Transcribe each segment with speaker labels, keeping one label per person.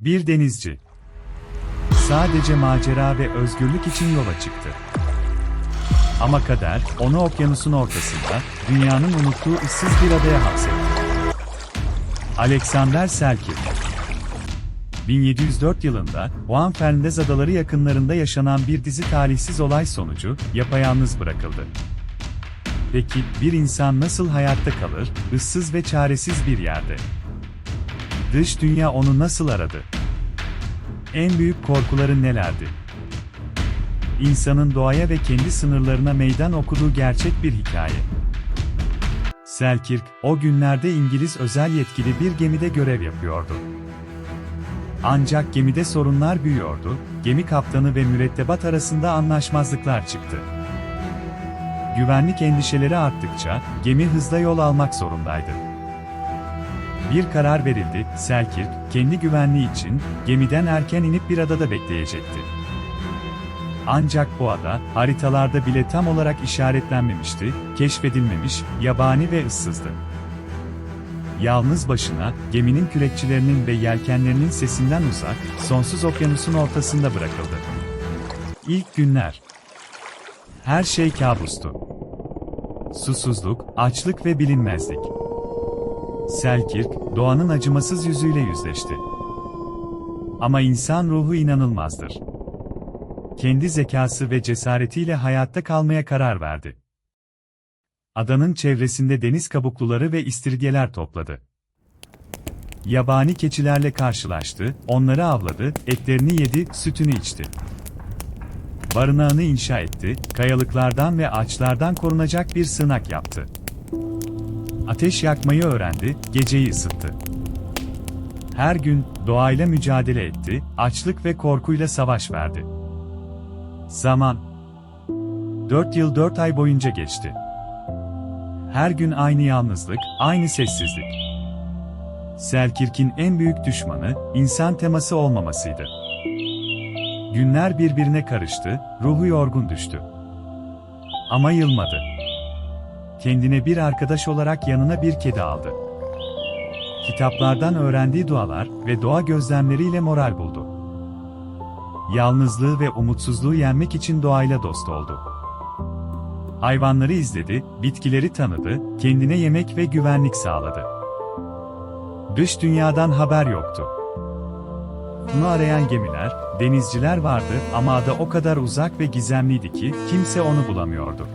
Speaker 1: Bir denizci. Sadece macera ve özgürlük için yola çıktı. Ama kader, onu okyanusun ortasında, dünyanın unuttuğu ıssız bir adaya hapsetti. Alexander Selkirk 1704 yılında, Juan Fernandez Adaları yakınlarında yaşanan bir dizi talihsiz olay sonucu, yapayalnız bırakıldı. Peki, bir insan nasıl hayatta kalır, ıssız ve çaresiz bir yerde? Dış dünya onu nasıl aradı? En büyük korkuları nelerdi? İnsanın doğaya ve kendi sınırlarına meydan okuduğu gerçek bir hikaye. Selkirk, o günlerde İngiliz özel yetkili bir gemide görev yapıyordu. Ancak gemide sorunlar büyüyordu, gemi kaptanı ve mürettebat arasında anlaşmazlıklar çıktı. Güvenlik endişeleri arttıkça, gemi hızla yol almak zorundaydı. Bir karar verildi, Selkirk, kendi güvenliği için, gemiden erken inip bir adada bekleyecekti. Ancak bu ada, haritalarda bile tam olarak işaretlenmemişti, keşfedilmemiş, yabani ve ıssızdı. Yalnız başına, geminin kürekçilerinin ve yelkenlerinin sesinden uzak, sonsuz okyanusun ortasında bırakıldı. İlk günler. Her şey kabustu. Susuzluk, açlık ve bilinmezlik. Selkirk, doğanın acımasız yüzüyle yüzleşti. Ama insan ruhu inanılmazdır. Kendi zekası ve cesaretiyle hayatta kalmaya karar verdi. Adanın çevresinde deniz kabukluları ve istiridyeler topladı. Yabani keçilerle karşılaştı, onları avladı, etlerini yedi, sütünü içti. Barınağını inşa etti, kayalıklardan ve ağaçlardan korunacak bir sığınak yaptı. Ateş yakmayı öğrendi, geceyi ısıttı. Her gün doğayla mücadele etti, açlık ve korkuyla savaş verdi. Zaman 4 yıl 4 ay boyunca geçti. Her gün aynı yalnızlık, aynı sessizlik. Selkirk'in en büyük düşmanı, insan teması olmamasıydı. Günler birbirine karıştı, ruhu yorgun düştü. Ama yılmadı. Kendine bir arkadaş olarak yanına bir kedi aldı. Kitaplardan öğrendiği dualar ve doğa gözlemleriyle moral buldu. Yalnızlığı ve umutsuzluğu yenmek için doğayla dost oldu. Hayvanları izledi, bitkileri tanıdı, kendine yemek ve güvenlik sağladı. Dış dünyadan haber yoktu. Bunu arayan gemiler, denizciler vardı ama ada o kadar uzak ve gizemliydi ki kimse onu bulamıyordu.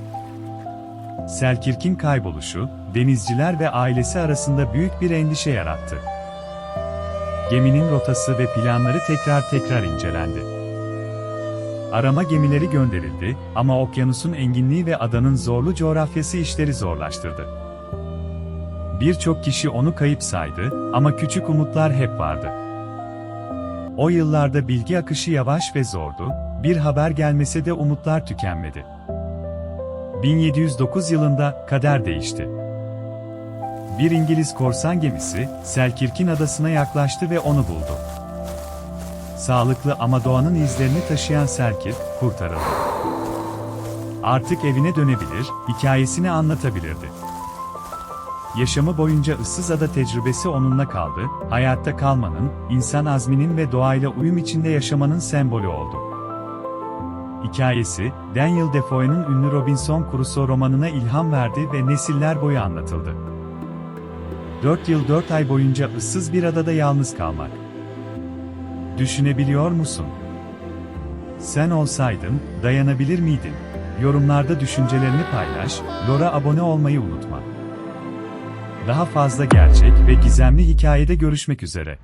Speaker 1: Selkirk'in kayboluşu, denizciler ve ailesi arasında büyük bir endişe yarattı. Geminin rotası ve planları tekrar tekrar incelendi. Arama gemileri gönderildi ama okyanusun enginliği ve adanın zorlu coğrafyası işleri zorlaştırdı. Birçok kişi onu kayıp saydı ama küçük umutlar hep vardı. O yıllarda bilgi akışı yavaş ve zordu, bir haber gelmese de umutlar tükenmedi. 1709 yılında kader değişti. Bir İngiliz korsan gemisi, Selkirk'in adasına yaklaştı ve onu buldu. Sağlıklı ama doğanın izlerini taşıyan Selkirk, kurtarıldı. Artık evine dönebilir, hikayesini anlatabilirdi. Yaşamı boyunca ıssız ada tecrübesi onunla kaldı, hayatta kalmanın, insan azminin ve doğayla uyum içinde yaşamanın sembolü oldu. Hikayesi, Daniel Defoe'nun ünlü Robinson Crusoe romanına ilham verdi ve nesiller boyu anlatıldı. 4 yıl 4 ay boyunca ıssız bir adada yalnız kalmak. Düşünebiliyor musun? Sen olsaydın, dayanabilir miydin? Yorumlarda düşüncelerini paylaş, Lora abone olmayı unutma. Daha fazla gerçek ve gizemli hikayede görüşmek üzere.